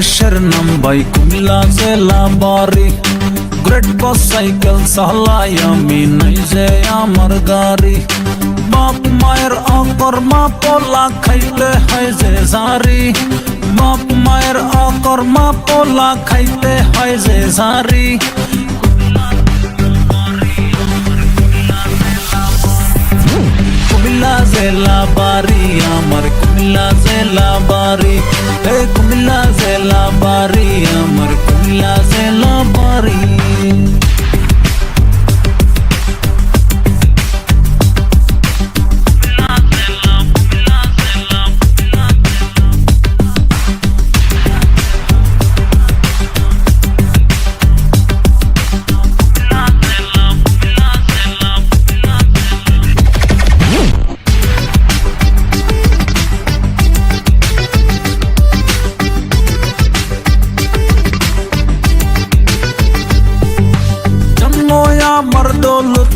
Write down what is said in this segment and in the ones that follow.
দেশের নাম ভাই কুমিল্লা জেলা বাড়ি গ্রেট বাস সাইকেল চালাই আমি নাই যে আমার গাড়ি বাপ মায়ের অকর্মা পোলা খাইতে হয় যে জারি বাপ মায়ের অকর্মা পোলা খাইতে হয় যে জারি কুমিল্লা জেলা আমার কুমিল্লা জেলা বাড়ি। এ কুমিল্লা জেলা বাড়ি আমার কুমিল্লা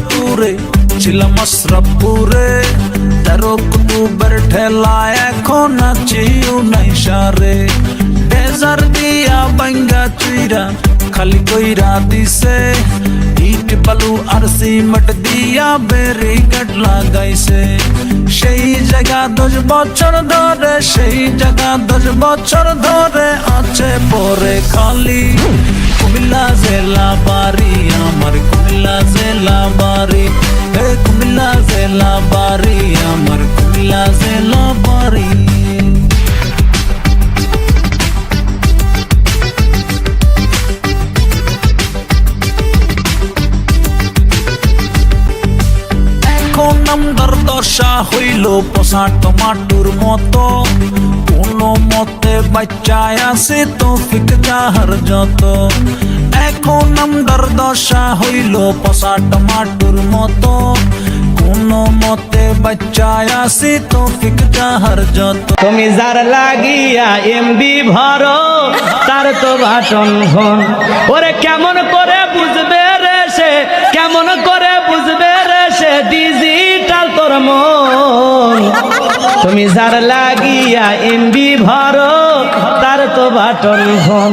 দৌলতপুরে ছিলাম আশরাফপুরে তেরো কুতুবের ঠেলা এখন আছি উনাইশারে ডেজার দিয়া বাঙ্গা চুইরা খালি কইরা দিছে ইট বালু আর সিমেন্ট দিয়া বেরিকেড লাগাইছে সেই জায়গা দশ বছর ধরে সেই জায়গা দশ বছর ধরে আছে পরে খালি কুমিল্লা জেলা বাড়ি আমার কুমিল্লা জেলা আমদার হইল পচা টমাটোর মতো। কোনো মতে বাচ্চায় আছে তো ফিক যাহার যত। এখন আমদার দশা হইল পচা টমাটোর মতো। কোনো মতে বাচ্চায় আছে তো ফিক যাহার যত। তুমি যার লাগিয়া এমবি ভরো, তার তো ভাষণ ঘন ওরে কেমন করে বুঝবে রে সে? কেমন করে তুমি যার লাগিয়া এমবি ভরো তার তো বাটন ঘন।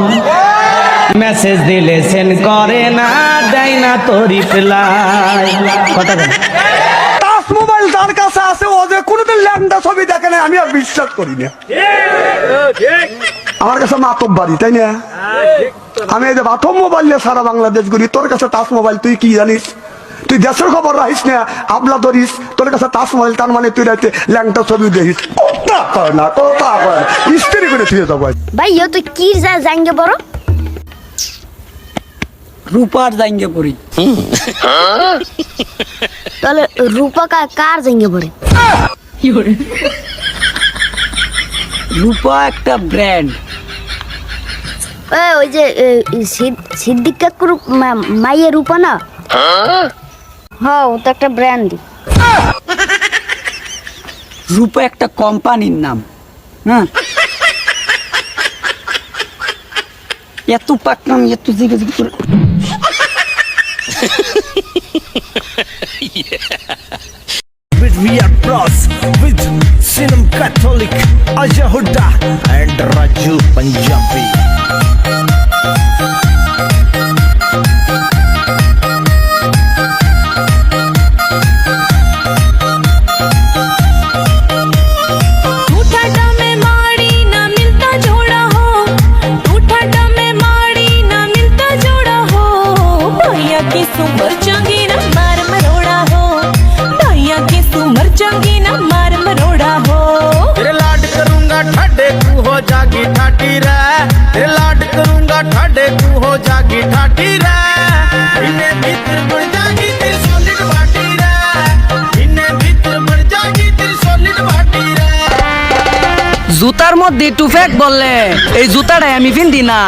মেসেজ দিলে সেন্ড করে না, দেয় না তো রিপ্লাই কথা বল। মোবাইল যার কাছে আছে, ও যে কোনোদিন ল্যাংটা ছবি দেখে না আমি আর বিশ্বাস করি না। আমার কাছে মাতব বাড়ি তাই না? আমি এই যে বাথম মোবাইল নিয়ে সারা বাংলাদেশ ঘুরি, তোর কাছে টাচ মোবাইল, তুই কি জানিস? তুই দেশের খবর রাখিস না আবলা ধরিস তোর কাছে টাচ তার মানে তুই রাইতে ল্যাংটা ছবি দেখিস। কথা না কথা কয় না ইস্ত্রি করে থুয়ে যাব ভাই ইয়ে তো কি যা জাঙ্গে বড়? রূপার জাঙ্গে পড়ি। তাহলে রূপা কার জাঙ্গে পড়ে? রূপা একটা ব্র্যান্ড এ, ওই যে সিদ্দিক কাকুর রূপা না? হ্যাঁ ও তো একটা ব্র্যান্ড রূপা একটা কোম্পানির নাম হ্যাঁ এত পাকনাম এত জিগে জিগে করে with VR Bros with Sinam Catholic Aja Huda and Raju Punjabi. ਚੰਗੀ ਨਾ ਮਰ ਮਰੋੜਾ ਹੋ ਤੇਰੇ ਲਾਡ ਕਰੂੰਗਾ ਠਾਡੇ ਤੂੰ ਹੋ ਜਾਗੀ ਠਾਟੀ ਰਹਿ ਤੇਰੇ ਲਾਡ ਕਰੂੰਗਾ ਠਾਡੇ ਤੂੰ ਹੋ ਜਾਗੀ ਠਾਟੀ ਰਹਿ ਇਹਨੇ ਮਿੱਤਰ ਬਣ ਜਾਗੀ ਤੇਰੀ ਸੋਲਿਡ ਬਾਟੀ ਰਹਿ ਇਹਨੇ ਮਿੱਤਰ ਬਣ ਜਾਗੀ ਤੇਰੀ ਸੋਲਿਡ ਬਾਟੀ ਰਹਿ জুতার মধ্যে টুফেক বললে এই জুতাটাই আমি পিন্দি না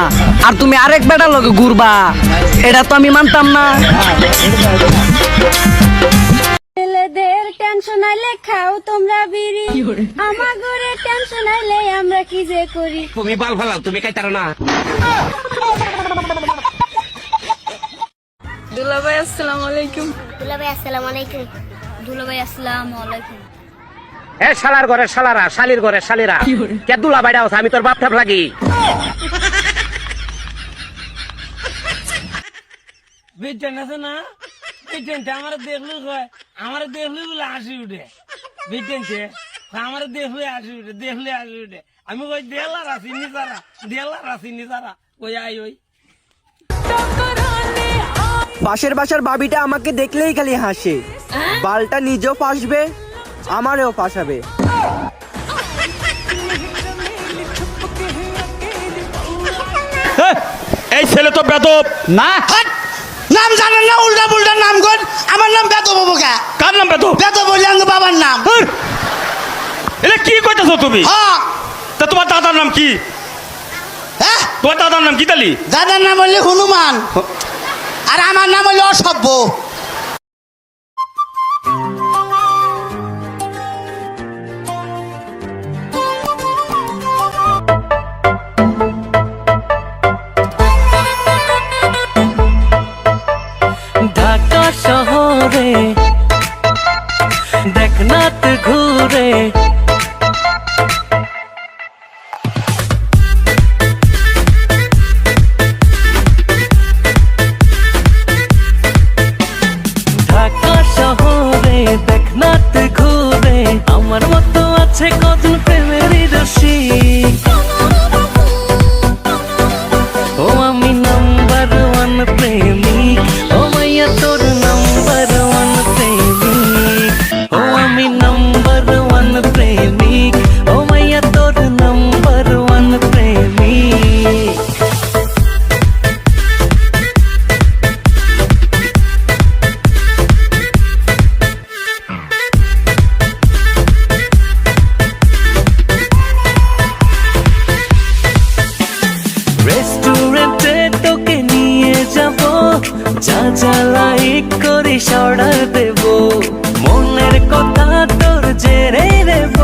আর তুমি আরেক বেটার লগে ঘুরবা এটা তো আমি মানতাম না খাও তোমরা বিড়ি। আমার ঘরে টেনশন আইলে আমরা কি যে করি? তুমি বাল ফালাও তুমি খাইতারো না। দুলাভাই আসসালামু আলাইকুম। দুলাভাই আসসালামু আলাইকুম। দুলাভাই আসসালামু আলাইকুম। এ শালার ঘরে শালারা শালির ঘরে শালিরা। কে দুলা আছে? আমি তোর বাপ ঠাপ লাগি। বিটেন আছে না? বিটেনটা আমার দেখলে কয় আমার দেখলে বলে হাসি উঠে। বিটেনছে আমার দেখলে উঠে দেখলে উঠে। আমি কই দেলার আছি নিজারা দেলার আছি নিজারা ওই আই ওই। পাশের বাসার বাবিটা আমাকে দেখলেই খালি হাসে। বালটা নিজেও ফাঁসবে আমারও ফাঁসাবে। এই ছেলে তো বেদব। না নাম জানেন না উল্টা পুল্টা নাম কর আমার নাম বেত কার নাম বেদব বেত বললে বাবার নাম। এটা কি কইতেছো তুমি? হ্যাঁ তা তোমার দাদার নাম কি? হ্যাঁ তোমার দাদার নাম কি তালি? দাদার নাম হলে হনুমান। আর আমার নাম হলে অসভ্য। ঢাকা শহরে দেখনাথ ঘুরে যা করি সড়া দেব। মনের কথা তোর জেনে নেব।